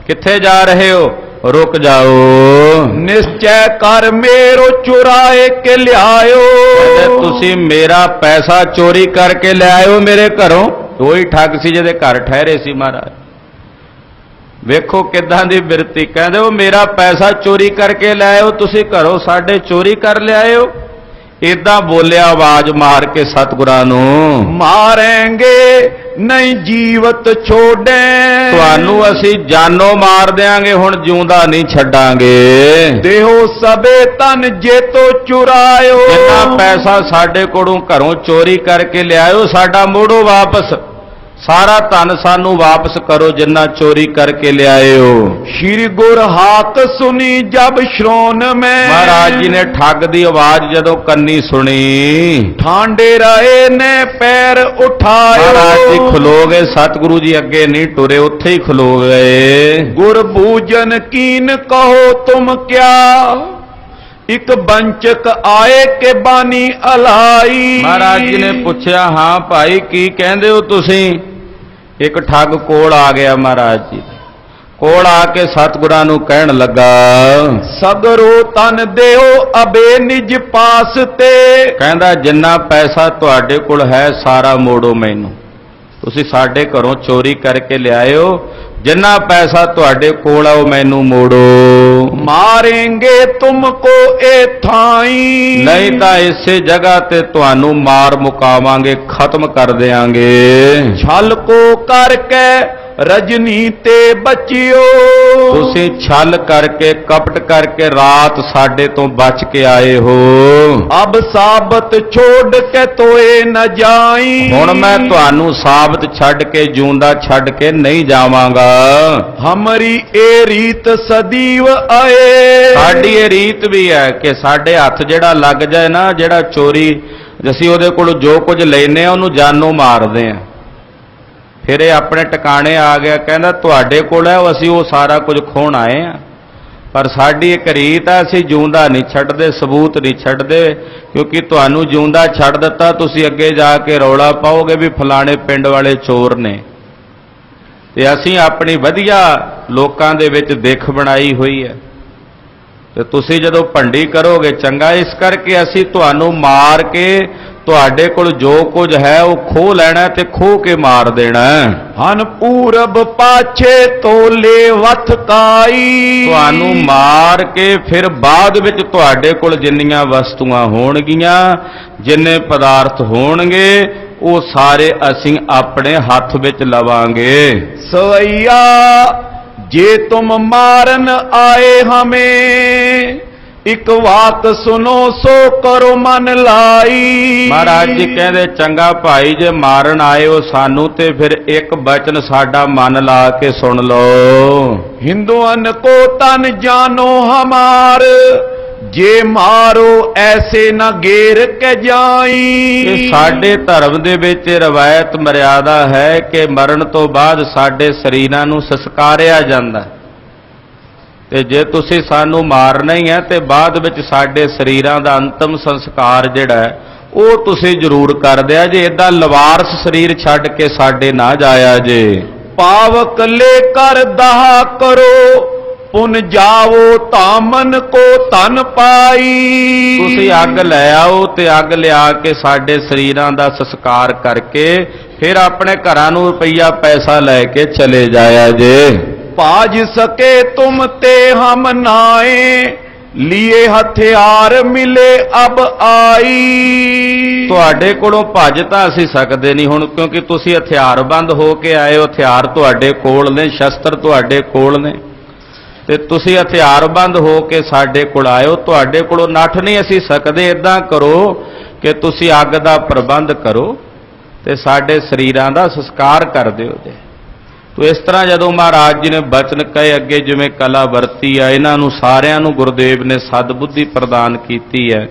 Speaker 1: ਕਿੱਥੇ ਜਾ ਰਹੇ ਹੋ? ਰੁਕ ਜਾਓ।
Speaker 2: ਨਿਸ਼ਚੈ ਕਰ ਮੇਰੋ ਚੁਰਾਏ ਕੇ ਲਿਆਇਓ।
Speaker 1: ਕਹਿੰਦੇ ਤੁਸੀਂ ਮੇਰਾ ਪੈਸਾ ਚੋਰੀ ਕਰਕੇ ਲੈ ਆਇਓ ਮੇਰੇ ਘਰੋਂ। ਉਹੀ ਠੱਗ ਸੀ ਜਿਹਦੇ ਘਰ ਠਹਿਰੇ ਸੀ ਮਹਾਰਾਜ। ਵੇਖੋ ਕਿਦਾਂ ਦੀ ਬਿਰਤੀ। ਕਹਿੰਦੇ ਉਹ ਮੇਰਾ ਪੈਸਾ ਚੋਰੀ ਕਰਕੇ ਲੈ ਆਇਓ ਤੁਸੀਂ ਘਰੋਂ ਸਾਡੇ ਚੋਰੀ ਕਰ ਲਿਆਇਓ। ਇਦਾਂ ਬੋਲਿਆ ਆਵਾਜ਼ ਮਾਰ ਕੇ ਸਤਿਗੁਰਾਂ ਨੂੰ।
Speaker 2: ਮਾਰेंगे ਨਹੀਂ ਜੀਵਤ ਛੋੜੇ
Speaker 1: ਤੁਹਾਨੂੰ ਅਸੀਂ ਜਾਨੋਂ ਮਾਰ ਦਿਆਂਗੇ ਹੁਣ ਜਿਉਂਦਾ ਨਹੀਂ ਛੱਡਾਂਗੇ।
Speaker 2: ਦੇਹੋ ਸਬੇ ਤਨ ਜੇਤੋ ਚੁਰਾਇਓ।
Speaker 1: ਜਿੰਨਾ ਪੈਸਾ ਸਾਡੇ ਕੋਲੋਂ ਘਰੋਂ ਚੋਰੀ ਕਰਕੇ ਲਿਆਇਓ ਸਾਡਾ ਮੋੜੋ ਵਾਪਸ। ਸਾਰਾ ਧਨ ਸਾਨੂੰ ਵਾਪਸ ਕਰੋ ਜਿੰਨਾ ਚੋਰੀ ਕਰਕੇ ਲਿਆਇਓ
Speaker 2: ਸ਼੍ਰੀ ਗੁਰ ਹਾਕ ਸੁਨੀ ਜਬ ਸ਼੍ਰੋਨ ਮੈਂ।
Speaker 1: ਮਹਾਰਾਜ ਜੀ ਨੇ ਠੱਗ ਦੀ ਆਵਾਜ਼ ਜਦੋਂ ਕੰਨੀ ਸੁਣੀ।
Speaker 2: ਠਾਂਡੇ ਰਹੇ ਨੇ ਪੈਰ ਉਠਾਇਓ
Speaker 1: ਮਹਾਰਾਜ ਜੀ ਖਲੋ ਗਏ ਸਤਿਗੁਰੂ ਜੀ ਅੱਗੇ ਨਹੀਂ ਟੁਰੇ ਉੱਥੇ ਹੀ ਖਲੋ ਗਏ।
Speaker 2: ਗੁਰ ਬੂਜਨ ਕੀਨ ਕਹੋ ਤੁਮ ਕਿਆ? ਇੱਕ ਬੰਚਕ ਆਏ ਕੇ ਬਾਨੀ ਅਲਾਈ?
Speaker 1: ਮਹਾਰਾਜ ਜੀ ਨੇ ਪੁੱਛਿਆ ਹਾਂ ਭਾਈ ਕੀ ਕਹਿੰਦੇ ਹੋ ਤੁਸੀਂ? ਇੱਕ ਠੱਗ ਕੋਲ ਆ ਗਿਆ ਮਹਾਰਾਜ ਜੀ। ਕੋਲ ਆ ਕੇ ਸਤਿਗੁਰਾਂ ਨੂੰ ਕਹਿਣ ਲੱਗਾ
Speaker 2: ਸਗਰੋ ਤਨ ਦੇਓ ਅਬੇ ਨਿਜ ਪਾਸ ਤੇ
Speaker 1: ਕਹਿੰਦਾ ਜਿੰਨਾ ਪੈਸਾ ਤੁਹਾਡੇ ਕੋਲ ਹੈ ਸਾਰਾ ਮੋੜੋ ਮੈਨੂੰ ਤੁਸੀਂ ਸਾਡੇ ਘਰੋਂ ਚੋਰੀ ਕਰਕੇ ਲਿਆਇਓ। ਜਿੰਨਾ ਪੈਸਾ ਤੁਹਾਡੇ ਕੋਲ ਆ ਉਹ ਮੈਨੂੰ ਮੋੜੋ।
Speaker 2: ਮਾਰेंगे ਤੁਮਕੋ ਏ ਥਾਈ।
Speaker 1: ਨਹੀਂ ਤਾਂ ਇਸੇ ਜਗ੍ਹਾ ਤੇ ਤੁਹਾਨੂੰ ਮਾਰ ਮੁਕਾਵਾਂਗੇ ਖਤਮ ਕਰ ਦੇਾਂਗੇ
Speaker 2: ਛਲ ਕੋ ਕਰਕੇ ਰਜਨੀ ਤੇ ਬਚਿਓ।
Speaker 1: ਤੁਸੀਂ ਛਲ ਕਰਕੇ ਕਪਟ ਕਰਕੇ ਰਾਤ ਸਾਡੇ ਤੋਂ ਬਚ ਕੇ ਆਏ ਹੋ।
Speaker 2: ਅਬ ਸਾਬਤ ਛੋੜ ਕੇ ਤੋਏ ਨ ਜਾਈ।
Speaker 1: ਹੁਣ ਮੈਂ ਤੁਹਾਨੂੰ ਸਾਬਤ ਛੱਡ ਕੇ ਜਿਉਂਦਾ ਛੱਡ ਕੇ ਨਹੀਂ ਜਾਵਾਂਗਾ।
Speaker 2: ਹਮਰੀ ਏ ਰੀਤ ਸਦੀਵ ਆਏ।
Speaker 1: ਸਾਡੀ ਇਹ ਰੀਤ ਵੀ ਹੈ ਕਿ ਸਾਡੇ ਹੱਥ ਜਿਹੜਾ ਲੱਗ ਜਾਏ ਨਾ ਜਿਹੜਾ ਚੋਰੀ ਅਸੀਂ ਉਹਦੇ ਕੋਲ ਜੋ ਕੁਝ ਲੈਨੇ ਆ ਉਹਨੂੰ ਜਾਨੋਂ ਮਾਰਦੇ ਆ। ਫਿਰ ਇਹ ਆਪਣੇ ਟਿਕਾਣੇ ਆ ਗਿਆ, ਕਹਿੰਦਾ, ਤੁਹਾਡੇ ਕੋਲ ਹੈ ਉਹ ਅਸੀਂ ਉਹ ਸਾਰਾ ਕੁਝ ਖੋਣ ਆਏ ਆ ਪਰ ਸਾਡੀ ਇੱਕ ਰੀਤ ਆ ਅਸੀਂ ਜਿਉਂਦਾ ਨਹੀਂ ਛੱਡਦੇ, ਸਬੂਤ ਨਹੀਂ ਛੱਡਦੇ, ਕਿਉਂਕਿ ਤੁਹਾਨੂੰ ਜਿਉਂਦਾ ਛੱਡ ਦਿੱਤਾ, ਤੁਸੀਂ ਅੱਗੇ ਜਾ ਕੇ ਰੌਲਾ ਪਾਓਗੇ ਵੀ ਫਲਾਣੇ ਪਿੰਡ ਵਾਲੇ ਚੋਰ ਨੇ। ਤੇ ਅਸੀਂ ਆਪਣੀ ਵਧੀਆ ਲੋਕਾਂ ਦੇ ਵਿੱਚ ਦਿੱਖ ਬਣਾਈ ਹੋਈ ਹੈ। ਤੇ ਤੁਸੀਂ ਜਦੋਂ ਭੰਡੀ ਕਰੋਗੇ, ਚੰਗਾ, ਇਸ ਕਰਕੇ ਅਸੀਂ ਤੁਹਾਨੂੰ ਮਾਰ ਕੇ ਤੁਹਾਡੇ ਕੋਲ ਜੋ ਕੁਝ ਹੈ ਉਹ ਖੋਹ ਲੈਣਾ ਤੇ ਖੋਹ ਕੇ ਮਾਰ ਦੇਣਾ।
Speaker 2: ਹਨ ਪੂਰਬ ਪਾਛੇ ਤੋਲੇ ਵਥ ਕਾਈ
Speaker 1: ਤੁਹਾਨੂੰ ਮਾਰ ਕੇ ਫਿਰ ਬਾਅਦ ਵਿੱਚ ਤੁਹਾਡੇ ਕੋਲ ਜਿੰਨੀਆਂ ਵਸਤੂਆਂ ਹੋਣਗੀਆਂ ਜਿੰਨੇ ਪਦਾਰਥ ਹੋਣਗੇ ਉਹ ਸਾਰੇ ਅਸੀਂ ਆਪਣੇ ਹੱਥ ਵਿੱਚ ਲਵਾਂਗੇ
Speaker 2: ਸਵਈਆ ਜੇ ਤੁਮ ਮਾਰਨ ਆਏ ਹਮੇ ਇੱਕ ਵਾਤ ਸੁਨੋ ਸੋ ਕਰੋ ਮਨ ਲਾਈ।
Speaker 1: ਮਹਾਰਾਜ ਜੀ ਕਹਿੰਦੇ ਚੰਗਾ ਭਾਈ ਜੇ ਮਾਰਨ ਆਏ ਹੋ ਸਾਨੂੰ ਤੇ ਫਿਰ ਇੱਕ ਬਚਨ ਸਾਡਾ ਮਨ ਲਾ ਕੇ ਸੁਣ ਲਓ।
Speaker 2: ਹਿੰਦੂਆਂ ਕੋ ਤਨ ਜਾਨੋ ਹਮਾਰ ਜੇ ਮਾਰੋ ਐਸੇ ਨਾ ਗੇਰ ਕੇ ਜਾਈ।
Speaker 1: ਸਾਡੇ ਧਰਮ ਦੇ ਵਿੱਚ ਰਵਾਇਤ ਮਰਿਆਦਾ ਹੈ ਕਿ ਮਰਨ ਤੋਂ ਬਾਅਦ ਸਾਡੇ ਸਰੀਰਾਂ ਨੂੰ ਸੰਸਕਾਰਿਆ ਜਾਂਦਾ ਹੈ। ਤੇ ਜੇ ਤੁਸੀਂ ਸਾਨੂੰ ਮਾਰਨਾ ਹੀ ਹੈ ਤੇ ਬਾਅਦ ਵਿੱਚ ਸਾਡੇ ਸਰੀਰਾਂ ਦਾ ਅੰਤਮ ਸੰਸਕਾਰ ਜਿਹੜਾ ਉਹ ਤੁਸੀਂ ਜ਼ਰੂਰ ਕਰ ਦਿਆ ਜੇ ਇਦਾਂ ਲਵਾਰਸ ਸਰੀਰ ਛੱਡ ਕੇ ਸਾਡੇ ਨਾ ਜਾਇਆ ਜੇ।
Speaker 2: ਪਾਵਕ ਲੈ ਕਰ ਦਹਾ ਕਰੋ ਪੁਨ ਜਾਵੋ ਤਾਮਨ ਕੋ ਤਨ ਪਾਈ।
Speaker 1: ਤੁਸੀਂ ਅੱਗ ਲੈ ਆਓ ਤੇ ਅੱਗ ਲਿਆ ਕੇ ਸਾਡੇ ਸਰੀਰਾਂ ਦਾ ਸੰਸਕਾਰ ਕਰਕੇ ਫਿਰ ਆਪਣੇ ਘਰਾਂ ਨੂੰ ਰੁਪਈਆ ਪੈਸਾ ਲੈ ਕੇ ਚਲੇ ਜਾਇਆ ਜੇ।
Speaker 2: ਭਾਜ ਸਕੇ ਤੁਮ ਤੇ ਹਮ ਨਾਏ, ਲਿਏ ਹਥਿਆਰ ਮਿਲੇ ਅਬ ਆਈ।
Speaker 1: ਤੁਹਾਡੇ ਕੋਲੋਂ ਭੱਜ ਤਾਂ ਅਸੀਂ ਸਕਦੇ ਨਹੀਂ ਹੁਣ, ਕਿਉਂਕਿ ਤੁਸੀਂ ਹਥਿਆਰਬੰਦ ਹੋ ਕੇ ਆਏ ਹੋ, ਹਥਿਆਰ ਤੁਹਾਡੇ ਕੋਲ ਨੇ, ਸ਼ਸਤਰ ਤੁਹਾਡੇ ਕੋਲ ਨੇ। ਤੇ ਤੁਸੀਂ ਹਥਿਆਰਬੰਦ ਹੋ ਕੇ ਸਾਡੇ ਕੋਲ ਆਇਓ ਤੁਹਾਡੇ ਕੋਲੋਂ ਨੱਠ ਨਹੀਂ ਅਸੀਂ ਸਕਦੇ ਇਦਾਂ ਕਰੋ ਕਿ ਤੁਸੀਂ ਅੱਗ ਦਾ ਪ੍ਰਬੰਧ ਕਰੋ ਤੇ ਸਾਡੇ ਸਰੀਰਾਂ ਦਾ ਸੰਸਕਾਰ ਕਰ ਦਿਓ ਜੇ। ਤੋ ਇਸ ਤਰ੍ਹਾਂ ਜਦੋਂ ਮਹਾਰਾਜ ਜੀ ਨੇ ਬਚਨ ਕਹੇ ਅੱਗੇ ਜਿਵੇਂ ਕਲਾ ਵਰਤੀ ਆ, ਇਹਨਾਂ ਨੂੰ ਸਾਰਿਆਂ ਨੂੰ ਗੁਰਦੇਵ ਨੇ ਸਦਬੁੱਧੀ ਪ੍ਰਦਾਨ ਕੀਤੀ ਹੈ।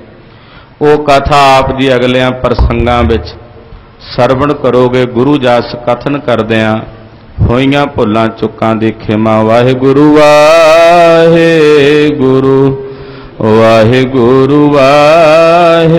Speaker 1: ਉਹ ਕਥਾ ਆਪ ਦੀ ਅਗਲਿਆਂ ਪ੍ਰਸੰਗਾਂ ਵਿੱਚ ਸਰਵਣ ਕਰੋਗੇ, ਗੁਰੂ ਜਸ ਕਥਨ ਕਰਦਿਆਂ ਹੋਈਆਂ ਭੁੱਲਾਂ ਚੁੱਕਾਂ ਦੀ ਖਿਮਾ ਵਾਹਿਗੁਰੂ ਵਾਹਿਗੁਰੂ
Speaker 2: ਵਾਹਿਗੁਰੂ ਵਾਹਿਗੁਰੂ ਵਾਹਿਗੁਰੂ।